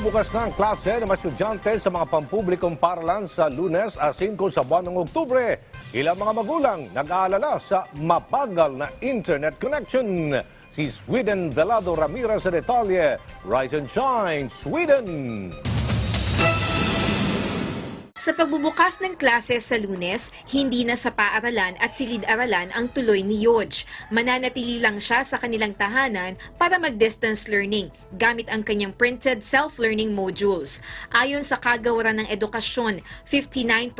Bukas na ang klase ng mga estudyante sa mga pampublikong paralan sa lunes at 5 sa buwan ng Oktubre. Ilang mga magulang nag-aalala sa mabagal na internet connection. Si Sweden Velado Ramirez sa detalye. Rise and Shine, Sweden! Sa pagbubukas ng klase sa lunes, hindi na sa paaralan at silid-aralan ang tuloy ni Yoj. Mananatili lang siya sa kanilang tahanan para mag-distance learning gamit ang kanyang printed self-learning modules. Ayon sa kagawaran ng edukasyon, 59%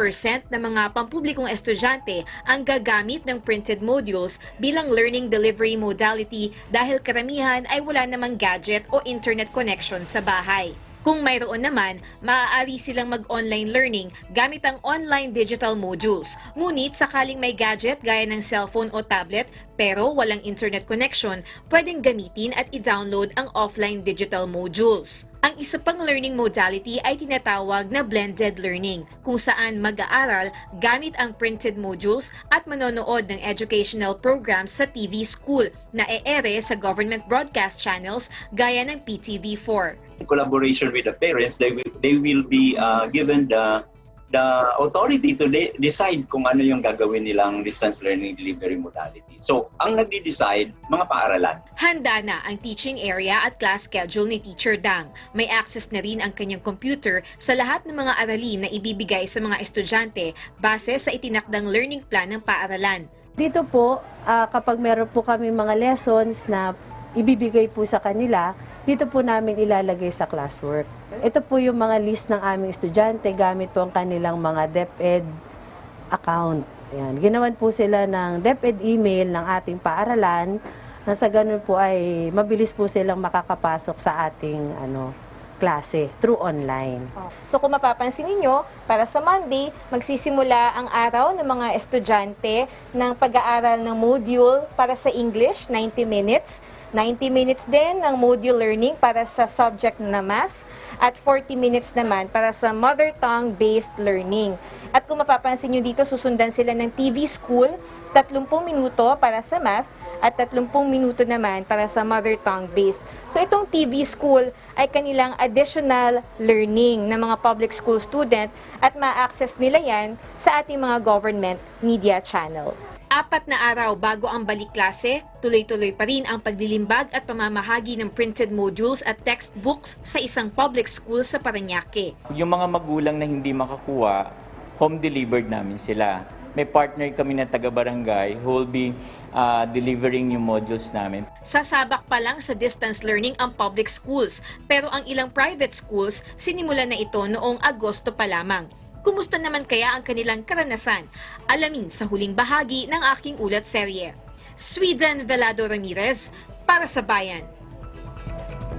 ng mga pampublikong estudyante ang gagamit ng printed modules bilang learning delivery modality dahil karamihan ay wala namang gadget o internet connection sa bahay. Kung mayroon naman, maaari silang mag-online learning gamit ang online digital modules. Ngunit sakaling may gadget gaya ng cellphone o tablet pero walang internet connection, pwedeng gamitin at i-download ang offline digital modules. Ang isa pang learning modality ay tinatawag na blended learning, kung saan mag-aaral gamit ang printed modules at manonood ng educational programs sa TV school na e-ere sa government broadcast channels gaya ng PTV4. in collaboration with the parents, they will they will be uh, given the the authority to de- decide kung ano yung gagawin nilang distance learning delivery modality. So, ang nagde-decide, mga paaralan. Handa na ang teaching area at class schedule ni Teacher Dang. May access na rin ang kanyang computer sa lahat ng mga aralin na ibibigay sa mga estudyante base sa itinakdang learning plan ng paaralan. Dito po, ah, kapag meron po kami mga lessons na ibibigay po sa kanila, dito po namin ilalagay sa classwork. Ito po yung mga list ng aming estudyante gamit po ang kanilang mga DepEd account. Ayan. Ginawan po sila ng DepEd email ng ating paaralan na sa ganun po ay mabilis po silang makakapasok sa ating ano klase through online. So kung mapapansin ninyo, para sa Monday, magsisimula ang araw ng mga estudyante ng pag-aaral ng module para sa English, 90 minutes. 90 minutes din ng module learning para sa subject na math at 40 minutes naman para sa mother tongue-based learning. At kung mapapansin nyo dito, susundan sila ng TV school, 30 minuto para sa math at 30 minuto naman para sa mother tongue-based. So itong TV school ay kanilang additional learning ng mga public school student at ma-access nila yan sa ating mga government media channel. Apat na araw bago ang balik klase, tuloy-tuloy pa rin ang paglilimbag at pamamahagi ng printed modules at textbooks sa isang public school sa Paranaque. Yung mga magulang na hindi makakuha, home delivered namin sila. May partner kami na taga-barangay who will be uh, delivering yung modules namin. Sasabak pa lang sa distance learning ang public schools, pero ang ilang private schools sinimulan na ito noong Agosto pa lamang. Kumusta naman kaya ang kanilang karanasan? Alamin sa huling bahagi ng aking ulat serye. Sweden Velado Ramirez para sa Bayan.